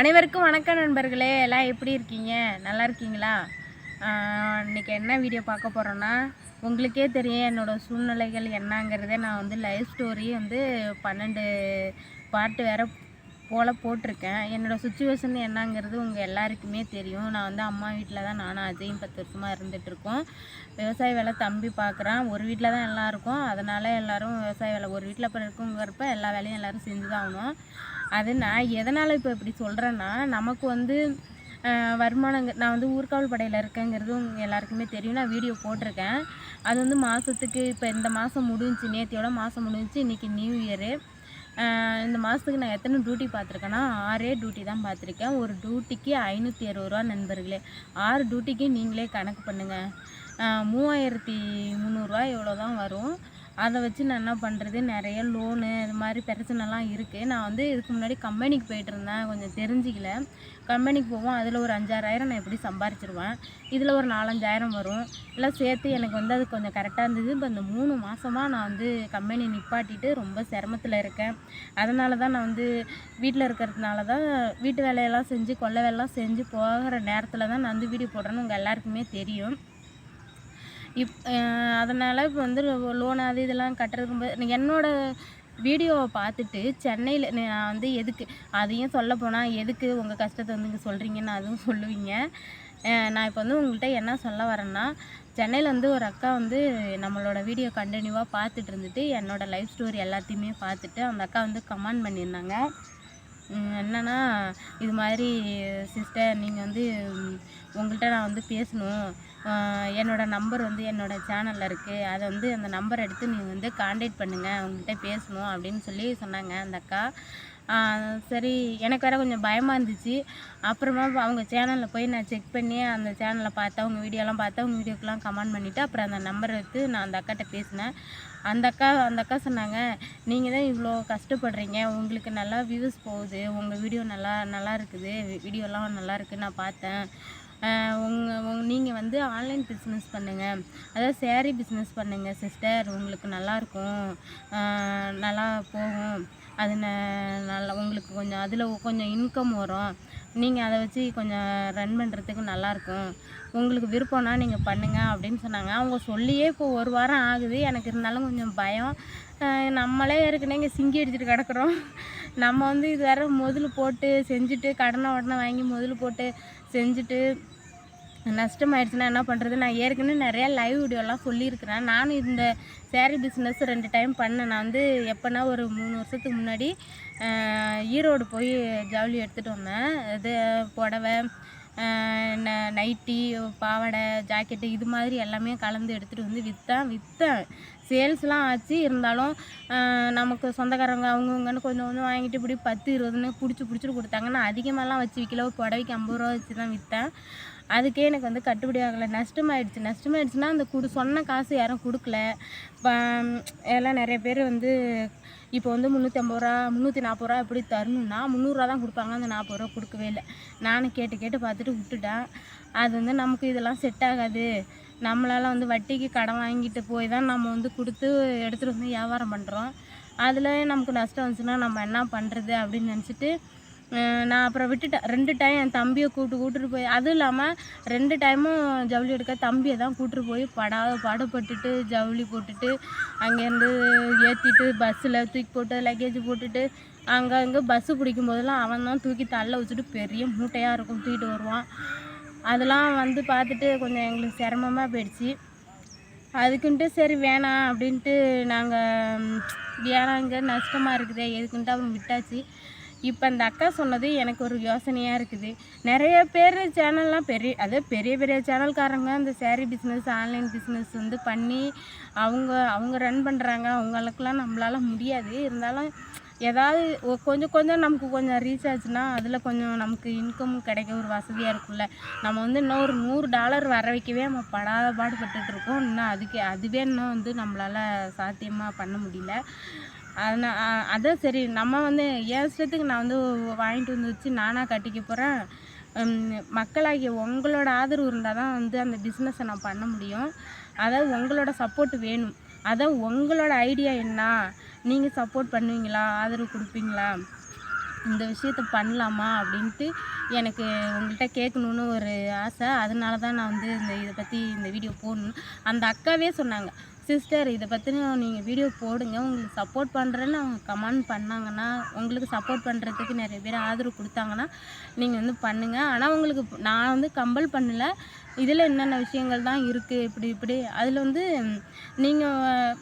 அனைவருக்கும் வணக்கம் நண்பர்களே. எல்லாம் எப்படி இருக்கீங்க? நல்லா இருக்கீங்களா? இன்றைக்கி இன்னைக்கு என்ன வீடியோ பார்க்க போகிறோன்னா உங்களுக்கே தெரியும் என்னோட சூழ்நிலைகள் என்னங்கிறதே நான் வந்து லைஃப் ஸ்டோரி வந்து பன்னெண்டு பாட்டு வேறு போல் போட்டிருக்கேன். என்னோடய சுச்சுவேஷன் என்னங்கிறது உங்கள் எல்லாருக்குமே தெரியும். நான் வந்து அம்மா வீட்டில் தான் நானும் அஜயும் பத்து வருஷமாக இருந்துகிட்ருக்கோம் விவசாய வேலை தம்பி பார்க்குறான் ஒரு வீட்டில் தான் எல்லாம் இருக்கும் அதனால் எல்லாரும் விவசாய வேலை ஒரு வீட்டில் இப்போ இருக்குங்கிறப்ப எல்லா வேலையும் எல்லாரும் செஞ்சு தான் ஆகணும். அது நான் எதனால் இப்போ இப்படி சொல்கிறேன்னா நமக்கு வந்து வருமானங்க நான் வந்து ஊர்காவல் படையில் இருக்கேங்கிறது உங்கள் எல்லாருக்குமே தெரியும். நான் வீடியோ போட்டிருக்கேன். அது வந்து மாதத்துக்கு இப்போ இந்த மாதம் முடிஞ்சு நேத்தியோட மாதம் முடிஞ்சு இன்றைக்கி நியூ இயரு. இந்த மாதத்துக்கு நான் எத்தனை டியூட்டி பார்த்துருக்கேன்னா ஆறே டியூட்டி தான் பார்த்துருக்கேன். ஒரு டியூட்டிக்கு ஐநூற்றி அறுபது ரூபா நண்பர்களே. ஆறு டியூட்டிக்கு நீங்களே கணக்கு பண்ணுங்கள் மூவாயிரத்தி முந்நூறுரூவா இவ்வளோ தான் வரும். அதை வச்சு நான் என்ன பண்ணுறது நிறைய லோனு இது மாதிரி பிரச்சனைலாம் இருக்குது நான் வந்து இதுக்கு முன்னாடி கம்பெனிக்கு போயிட்டு இருந்தேன். கொஞ்சம் தெரிஞ்சிக்கல. கம்பெனிக்கு போவோம். அதில் ஒரு அஞ்சாறாயிரம் நான் எப்படி சம்பாரிச்சிருவேன்? இதில் ஒரு நாலஞ்சாயிரம் வரும். எல்லாம் சேர்த்து எனக்கு வந்து அது கொஞ்சம் கரெக்டாக இருந்தது. இப்போ இந்த மூணு மாதமாக நான் வந்து கம்பெனி நிப்பாட்டிட்டு ரொம்ப சிரமத்தில் இருக்கேன். அதனால தான் நான் வந்து வீட்டில் இருக்கிறதுனால தான் வீட்டு வேலையெல்லாம் செஞ்சு கொல்லை வேலையெல்லாம் செஞ்சு போகிற நேரத்தில் தான் நான் வந்து வீடியோ போடுறேன்னு உங்கள் எல்லாருக்குமே தெரியும். இப் அதனால் இப்போ வந்து லோன் அது இதெல்லாம் கட்டுறதுக்கு என்னோடய வீடியோவை பார்த்துட்டு சென்னையில் நான் வந்து எதுக்கு அதையும் சொல்ல போனால் எதுக்கு உங்கள் கஷ்டத்தை வந்து இங்கே சொல்கிறீங்கன்னு அதுவும் சொல்லுவீங்க. நான் இப்போ வந்து உங்கள்கிட்ட என்ன சொல்ல வரேன்னா சென்னையில் வந்து ஒரு அக்கா வந்து நம்மளோட வீடியோ கண்டினியூவாக பார்த்துட்டு இருந்துட்டு என்னோட லைஃப் ஸ்டோரி எல்லாத்தையுமே பார்த்துட்டு அந்த அக்கா வந்து கமெண்ட் பண்ணியிருந்தாங்க. என்னென்னா என்னன்னா இது மாதிரி சிஸ்டர் நீங்கள் வந்து உங்கள்கிட்ட நான் வந்து பேசணும். என்னோடய என்னோட நம்பர் வந்து என்னோட சேனலில் இருக்குது அதை வந்து அந்த நம்பர் எடுத்து நீங்கள் வந்து காண்டாக்ட் பண்ணுங்கள் உங்கள்கிட்ட பேசணும் அப்படின்னு சொல்லி சொன்னாங்க அந்த அக்கா. சரி எனக்கு வேறு கொஞ்சம் பயமாக இருந்துச்சு. அப்புறமா அவங்க சேனலில் போய் நான் செக் பண்ணி அந்த சேனலை பார்த்தா அவங்க வீடியோலாம் பார்த்தா அவங்க வீடியோக்கெலாம் கமெண்ட் பண்ணிவிட்டு அப்புறம் அந்த நம்பரை எடுத்து நான் அந்த அக்காட்ட பேசினேன். அந்த அக்கா அந்த அக்கா சொன்னாங்க நீங்கள் தான் இவ்வளோ கஷ்டப்படுறீங்க. உங்களுக்கு நல்லா வியூஸ் போகுது. உங்கள் வீடியோ நல்லா நல்லா இருக்குது. வீடியோலாம் நல்லா இருக்குது நான் பார்த்தேன். உங்கள் உங் நீங்கள் வந்து ஆன்லைன் பிஸ்னஸ் பண்ணுங்கள் அதாவது சேரீ பிஸ்னஸ் பண்ணுங்கள் சிஸ்டர் உங்களுக்கு நல்லாயிருக்கும் நல்லா போகும். அது ந- நல்லா உங்களுக்கு கொஞ்சம் அதில் கொஞ்சம் இன்கம் வரும். நீங்கள் அதை வச்சு கொஞ்சம் ரன் பண்ணுறதுக்கு நல்லாயிருக்கும் உங்களுக்கு விருப்பம்னா நீங்கள் பண்ணுங்கள் அப்படின்னு சொன்னாங்க. அவங்க சொல்லியே இப்போ ஒரு வாரம் ஆகுது. எனக்கு இருந்தாலும் கொஞ்சம் பயம். நம்மளே ஏற்கனவே இங்கே சிங்கி அடிச்சுட்டு கிடக்குறோம். நம்ம வந்து இது வேறு முதல் போட்டு செஞ்சுட்டு கடனை உடனே வாங்கி முதல் போட்டு செஞ்சுட்டு நஷ்டமாயிடுச்சுன்னா என்ன பண்ணுறது நான் ஏற்கனவே நிறையா லைவ் வீடியோலாம் சொல்லியிருக்கிறேன். நானும் இந்த சேரீ பிஸ்னஸ் ரெண்டு டைம் பண்ணேன். நான் வந்து எப்போனா ஒரு மூணு வருஷத்துக்கு முன்னாடி ஈரோடு போய் ஜவுளி எடுத்துகிட்டு வந்தேன். இது புடவை ந- நைட்டி பாவாடை ஜாக்கெட்டு இது மாதிரி எல்லாமே கலந்து எடுத்துகிட்டு வந்து விற்றேன் விற்றேன் சேல்ஸ்லாம் ஆச்சு. இருந்தாலும் நமக்கு சொந்தக்காரங்க அவங்கவுங்கன்னு கொஞ்சம் கொஞ்சம் வாங்கிட்டு இப்படி பத்து இருபதுன்னு பிடிச்சி பிடிச்சிட்டு கொடுத்தாங்க நான் அதிகமாகலாம் வச்சு விற்கல புடவைக்கு ஐம்பது ரூபா வச்சு தான் விற்றேன் அதுக்கே எனக்கு வந்து கட்டுப்படி ஆகலை. நஷ்டமாயிடுச்சு. நஷ்டமாயிடுச்சுன்னா அந்த குடு சொன்ன காசு யாரும் கொடுக்கல. இப்போ எல்லாம் நிறைய பேர் வந்து இப்போ வந்து முந்நூற்றி ஐம்பது ரூபா முந்நூற்றி நாற்பது ரூபா எப்படி தரணும்னா முந்நூறுரூவா தான் கொடுப்பாங்க. அந்த நாற்பது ரூபா கொடுக்கவே இல்லை. நானும் கேட்டு கேட்டு பார்த்துட்டு விட்டுட்டேன். அது வந்து நமக்கு இதெல்லாம் செட் ஆகாது. நம்மளால் வந்து வட்டிக்கு கடன் வாங்கிட்டு போய் தான் நம்ம வந்து கொடுத்து எடுத்துகிட்டு வந்து வியாபாரம் பண்ணுறோம் அதில் நமக்கு நஷ்டம் வந்துச்சுன்னா நம்ம என்ன பண்ணுறது அப்படின்னு நினச்சிட்டு நான் அப்புறம் விட்டுட்டேன். ரெண்டு டைம் என் தம்பியை கூப்பிட்டு கூட்டிட்டு போய் அதுவும் இல்லாமல் ரெண்டு டைமும் ஜவுளி எடுக்க தம்பியை தான் கூட்டிட்டு போய் படாத படப்பட்டுட்டு ஜவுளி போட்டுட்டு அங்கேருந்து ஏற்றிட்டு பஸ்ஸில் தூக்கி போட்டு லக்கேஜ் போட்டுட்டு அங்கே அங்கே பஸ்ஸு பிடிக்கும் போதெல்லாம் அவன் தான் தூக்கி தள்ள வச்சுட்டு பெரிய மூட்டையாக இருக்கும் தூக்கிட்டு வருவான். அதெல்லாம் வந்து பார்த்துட்டு கொஞ்சம் எங்களுக்கு சிரமமாக போயிடுச்சு. அதுக்குன்ட்டு சரி வேணாம் அப்படின்ட்டு நாங்கள் வேணாங்க நஷ்டமாக இருக்குதே எதுக்குன்ட்டு அவன் விட்டாச்சு. இப்போ அந்த அக்கா சொன்னது எனக்கு ஒரு யோசனையாக இருக்குது. நிறைய பேர் சேனல்லாம் பெரிய அதே பெரிய பெரிய சேனல்காரங்க அந்த சேரீ பிஸ்னஸ் ஆன்லைன் பிஸ்னஸ் வந்து பண்ணி அவங்க அவங்க ரன் பண்ணுறாங்க அவங்களுக்கெல்லாம் நம்மளால் முடியாது. இருந்தாலும் ஏதாவது கொஞ்சம் கொஞ்சம் நமக்கு கொஞ்சம் ரீச் ஆச்சுன்னா அதில் கொஞ்சம் நமக்கு இன்கம் கிடைக்க ஒரு வசதியாக இருக்கும்ல. நம்ம வந்து இன்னும் ஒரு நூறு டாலர் வர வைக்கவே நம்ம படாத பாடுபட்டுருக்கோம் இன்னும் அதுக்கு அதுவே இன்னும் வந்து நம்மளால் சாத்தியமாக பண்ண முடியல. அதனால் அதான் சரி. நம்ம வந்து என் இஷ்டத்துக்கு நான் வந்து வாங்கிட்டு வந்து வச்சு நானாக கட்டிக்க போகிறேன் மக்களாகிய உங்களோட ஆதரவு இருந்தால் தான் வந்து அந்த பிஸ்னஸை நான் பண்ண முடியும். அதாவது உங்களோட சப்போர்ட் வேணும். அதான் உங்களோட ஐடியா என்ன? நீங்கள் சப்போர்ட் பண்ணுவீங்களா? ஆதரவு கொடுப்பீங்களா? இந்த விஷயத்த பண்ணலாமா? அப்படின்ட்டு எனக்கு உங்கள்கிட்ட கேட்கணுன்னு ஒரு ஆசை. அதனால தான் நான் வந்து இந்த இதை பற்றி இந்த வீடியோ போடணும். அந்த அக்காவே சொன்னாங்க. சிஸ்டர் இதை பற்றின நீங்கள் வீடியோ போடுங்க. உங்களுக்கு சப்போர்ட் பண்ணுறேன்னு அவங்க கமெண்ட் பண்ணாங்கன்னா உங்களுக்கு சப்போர்ட் பண்ணுறதுக்கு நிறைய பேர் ஆதரவு கொடுத்தாங்கன்னா நீங்கள் வந்து பண்ணுங்கள் ஆனால் உங்களுக்கு நான் வந்து கம்பல் பண்ணல. இதில் என்னென்ன விஷயங்கள் தான் இருக்குது இப்படி இப்படி. அதில் வந்து நீங்கள்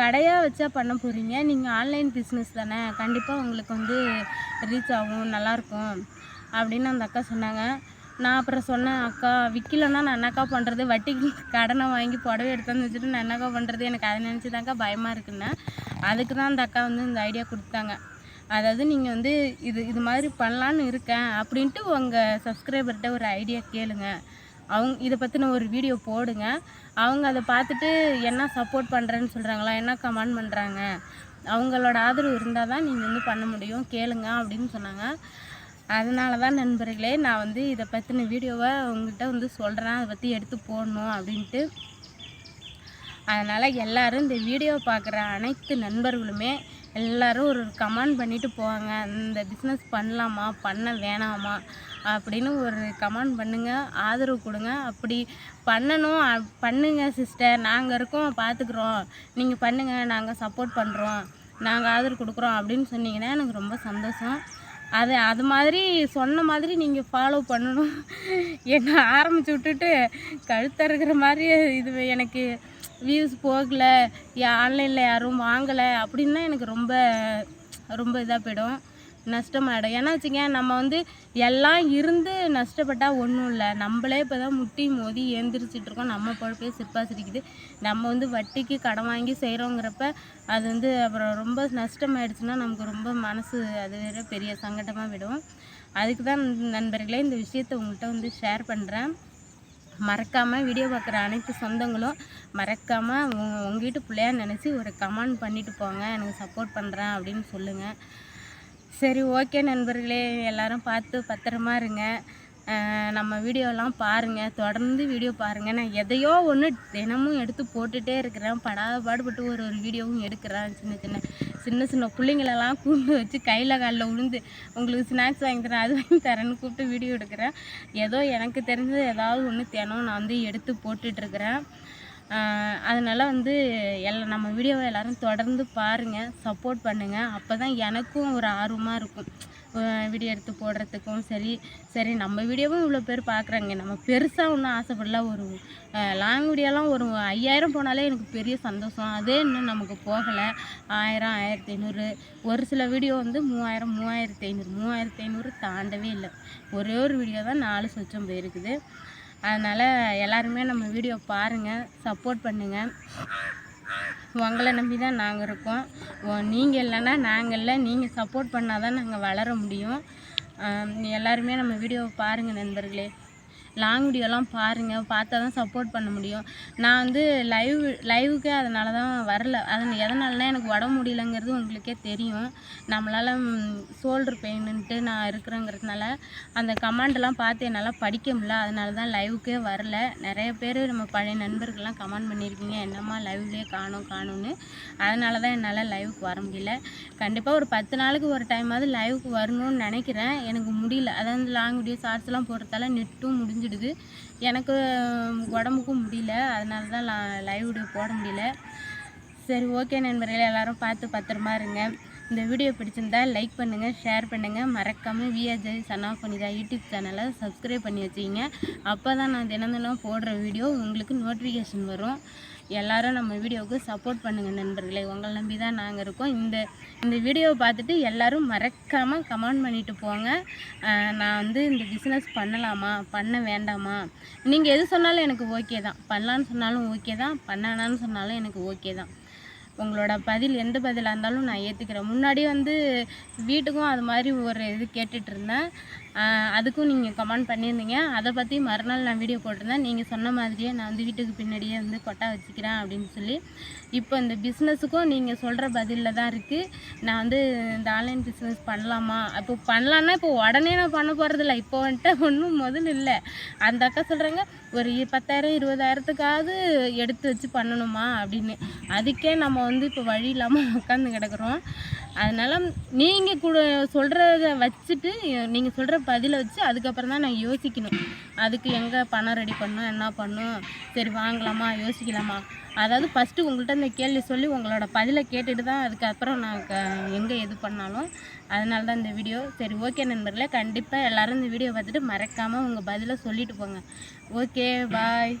கடையாக வச்சா பண்ண போகிறீங்க நீங்கள் ஆன்லைன் பிஸ்னஸ் தானே. கண்டிப்பாக உங்களுக்கு வந்து ரீச் ஆகும் நல்லாயிருக்கும் அப்படின்னு அந்த அக்கா சொன்னாங்க. நான் அப்புறம் சொன்னேன் அக்கா விற்கலன்னா நான் என்னக்கா பண்ணுறது வட்டிக்கு கடனை வாங்கி புடவை எடுத்து வச்சுட்டு நான் என்னக்கா பண்ணுறது எனக்கு அதை நினச்சி தான்க்கா பயமாக இருக்குன்னு. அதுக்கு தான் அந்த அக்கா வந்து இந்த ஐடியா கொடுத்தாங்க. அதாவது நீங்கள் வந்து இது இது மாதிரி பண்ணலான்னு இருக்கேன் அப்படின்ட்டு உங்கள் சப்ஸ்கிரைபர்கிட்ட ஒரு ஐடியா கேளுங்க. அவங்க இதை பற்றின ஒரு வீடியோ போடுங்க. அவங்க அதை பார்த்துட்டு என்ன சப்போர்ட் பண்ணுறேன்னு சொல்கிறாங்களா என்ன கமெண்ட் பண்ணுறாங்க அவங்களோட ஆதரவு இருந்தால் தான் நீங்கள் வந்து பண்ண முடியும் கேளுங்க அப்படின்னு சொன்னாங்க. அதனால தான் நண்பர்களே நான் வந்து இதை பற்றின வீடியோவை உங்கள்கிட்ட வந்து சொல்கிறேன் அதை பற்றி எடுத்து போடணும் அப்படின்ட்டு. அதனால் எல்லாரும் இந்த வீடியோ பார்க்குற அனைத்து நண்பர்களுமே எல்லாரும் ஒரு கமெண்ட் பண்ணிவிட்டு போவாங்க இந்த பிஸ்னஸ் பண்ணலாமா? பண்ண வேணாமா? அப்படின்னு ஒரு கமெண்ட் பண்ணுங்கள் ஆதரவு கொடுங்க. அப்படி பண்ணணும் பண்ணுங்கள் சிஸ்டர் நாங்கள் இருக்கோம் பார்த்துக்குறோம் நீங்கள் பண்ணுங்கள் நாங்கள் சப்போர்ட் பண்ணுறோம் நாங்கள் ஆதரவு கொடுக்குறோம் அப்படின்னு சொன்னீங்கன்னா எனக்கு ரொம்ப சந்தோஷம். அது அது மாதிரி சொன்ன மாதிரி நீங்கள் ஃபாலோ பண்ணணும். என்ன ஆரம்பிச்சு விட்டுட்டு கழுத்தறுக்கிற மாதிரி இது எனக்கு வியூஸ் போகல. ஆன்லைனில் யாரும் வாங்கலை. அப்படின்னா எனக்கு ரொம்ப ரொம்ப இதாக போயிடும். நஷ்டமாயிடும். ஏன்னா வச்சுங்க நம்ம வந்து எல்லாம் இருந்து நஷ்டப்பட்டால் ஒன்றும் இல்லை. நம்மளே இப்போ தான் முட்டி மோதி ஏந்திரிச்சிட்டு இருக்கோம். நம்ம பொழப்பே சிற்பா சிரிக்குது. நம்ம வந்து வட்டிக்கு கடன் வாங்கி செய்கிறோங்கிறப்ப அது வந்து அப்புறம் ரொம்ப நஷ்டமாயிடுச்சுன்னா நமக்கு ரொம்ப மனசு அது வேறு பெரிய சங்கடமாக விடும். அதுக்கு தான் நண்பர்களே இந்த விஷயத்தை உங்கள்கிட்ட வந்து ஷேர் பண்ணுறேன் மறக்காமல் வீடியோ பார்க்குற அனைத்து சொந்தங்களும் மறக்காமல் உங்கள் வீட்டு பிள்ளையா நினச்சி ஒரு கமெண்ட் பண்ணிவிட்டு போங்க. எனக்கு சப்போர்ட் பண்ணுறேன் அப்படின்னு சொல்லுங்கள் சரி ஓகே நண்பர்களே. எல்லாரும் பார்த்து பத்திரமா இருங்க. நம்ம வீடியோலாம் பாருங்கள் தொடர்ந்து வீடியோ பாருங்கள் நான் எதையோ ஒன்று தினமும் எடுத்து போட்டுகிட்டே இருக்கிறேன். படாத பாடுபட்டு ஒரு ஒரு வீடியோவும் எடுக்கிறேன். சின்ன சின்ன சின்ன சின்ன பிள்ளைங்களெல்லாம் கூண்டு வச்சு கையில் காலில் விழுந்து உங்களுக்கு ஸ்நாக்ஸ் வாங்கி தரேன் அது வாங்கி தரேன்னு கூப்பிட்டு வீடியோ எடுக்கிறேன். ஏதோ எனக்கு தெரிஞ்சது ஏதாவது ஒன்று தினம் நான் வந்து எடுத்து போட்டுட்ருக்கிறேன் அதனால் வந்து எல்லா நம்ம வீடியோவை எல்லாரும் தொடர்ந்து பாருங்கள் சப்போர்ட் பண்ணுங்கள் அப்போ தான் எனக்கும் ஒரு ஆர்வமாக இருக்கும். வீடியோ எடுத்து போடுறதுக்கும் சரி சரி நம்ம வீடியோவும் இவ்வளோ பேர் பார்க்குறாங்க நம்ம பெருசாக ஒன்றும் ஆசைப்படல. ஒரு லாங் வீடியோலாம் ஒரு ஐயாயிரம் போனாலே எனக்கு பெரிய சந்தோஷம். அதே இன்னும் நமக்கு போகலை. ஆயிரம் ஆயிரத்தி ஐநூறு. ஒரு சில வீடியோ வந்து மூவாயிரம் மூவாயிரத்தி ஐநூறு. மூவாயிரத்தி ஐநூறு தாண்டவே இல்லை. ஒரே ஒரு வீடியோ தான் நாலு சொச்சம் போயிருக்குது. அதனால் எல்லாருமே நம்ம வீடியோ பாருங்கள் சப்போர்ட் பண்ணுங்கள் உங்களை நம்பி தான் நாங்கள் இருக்கோம் நீங்கள் இல்லைன்னா நாங்கள் இல்லை. நீங்கள் சப்போர்ட் பண்ணால் தான் நாங்கள் வளர முடியும். எல்லாருமே நம்ம வீடியோவை பாருங்கள் நண்பர்களே. லாங் வீடியோலாம் பாருங்கள் பார்த்தா தான் சப்போர்ட் பண்ண முடியும். நான் வந்து லைவ் லைவுக்கே அதனால தான் வரல. அது எதனாலனா எனக்கு உடம்பு முடியலங்கிறது உங்களுக்கே தெரியும். நம்மளால் ஷோல்டர் பெயின்னுட்டு நான் இருக்கிறேங்கிறதுனால அந்த கமெண்ட்லாம் பார்த்து என்னால் படிக்க முடியல. அதனால தான் லைவுக்கே வரல. நிறைய பேர் நம்ம பழைய நண்பர்கள்லாம் கமெண்ட் பண்ணியிருக்கீங்க என்னம்மா லைவ்லேயே காணும் காணும்னு. அதனால தான் என்னால் லைவுக்கு வர முடியல. கண்டிப்பாக ஒரு பத்து நாளுக்கு ஒரு டைமாவது லைவுக்கு வரணும்னு நினைக்கிறேன். எனக்கு முடியல. அதாவது லாங் வீடியோ ஷார்ட்ஸ்லாம் போடுறதால நெட்டும் முடிஞ்சிடுது எனக்கு உடம்புக்கும் முடியல. அதனால தான் லைவ் வீடியோ போட முடியல. சரி ஓகே நண்பர்களே எல்லாரும் பார்த்து பத்திரமா இருங்க. இந்த வீடியோ பிடிச்சிருந்தா லைக் பண்ணுங்கள் ஷேர் பண்ணுங்கள் மறக்காமல் விஆர்ஜய் சன்னா பண்ணிதா யூடியூப் சேனலை சப்ஸ்கிரைப் பண்ணி வச்சுக்கிங்க. அப்போ தான் நான் தினம் தினம் போடுற வீடியோ உங்களுக்கு நோட்டிஃபிகேஷன் வரும். எல்லாரும் நம்ம வீடியோவுக்கு சப்போர்ட் பண்ணுங்கள் நண்பர்களே. உங்களை நம்பி தான் நாங்கள் இருக்கோம். இந்த இந்த வீடியோவை பார்த்துட்டு எல்லாரும் மறக்காமல் கமெண்ட் பண்ணிட்டு போங்க. நான் வந்து இந்த பிஸ்னஸ் பண்ணலாமா? பண்ண வேண்டாமா? நீங்கள் எது சொன்னாலும் எனக்கு ஓகே தான். பண்ணலான்னு சொன்னாலும் ஓகே தான். பண்ணானான்னு சொன்னாலும் எனக்கு ஓகே தான். உங்களோட பதில் எந்த பதிலாக இருந்தாலும் நான் ஏற்றுக்கிறேன் முன்னாடி வந்து வீட்டுக்கும் அது மாதிரி ஒரு இது கேட்டுட்ருந்தேன் அதுக்கும் நீங்கள் கமெண்ட் பண்ணியிருந்தீங்க. அதை பற்றி மறுநாள் நான் வீடியோ போட்டிருந்தேன். நீங்கள் சொன்ன மாதிரியே நான் வந்து வீட்டுக்கு பின்னாடியே வந்து கொட்டா வச்சுக்கிறேன் அப்படின்னு சொல்லி. இப்போ இந்த பிஸ்னஸுக்கும் நீங்கள் சொல்கிற பதிலில் தான் இருக்குது நான் வந்து இந்த ஆன்லைன் பிஸ்னஸ் பண்ணலாமா? இப்போ பண்ணலான்னா இப்போ உடனே நான் பண்ண போகிறதில்ல இப்போ வந்துட்டு ஒன்றும் முதல்ல இல்லை. அந்த அக்கா சொல்கிறாங்க ஒரு பத்தாயிரம் இருபதாயிரத்துக்காவது எடுத்து வச்சு பண்ணணுமா? அப்படின்னு. அதுக்கே நம்ம வந்து இப்போ வழி இல்லாமல் உட்காந்து கிடக்குறோம். அதனால் நீங்கள் கூட சொல்கிறத வச்சுட்டு நீங்கள் சொல்கிற பதிலை வச்சு அதுக்கப்புறம் தான் நான் யோசிக்கணும். அதுக்கு எங்கே பணம் ரெடி பண்ணும் என்ன பண்ணும் சரி வாங்கலாமா? யோசிக்கலாமா? அதாவது ஃபஸ்ட்டு உங்கள்கிட்ட இந்த கேள்வி சொல்லி உங்களோட பதிலை கேட்டுட்டு தான் அதுக்கப்புறம் நான் க எங்கே எது பண்ணாலும் அதனால தான் இந்த வீடியோ சரி ஓகே நண்பர்களே கண்டிப்பாக எல்லோரும் இந்த வீடியோ பார்த்துட்டு மறக்காமல் உங்கள் பதிலை சொல்லிட்டு போங்க. Okay bye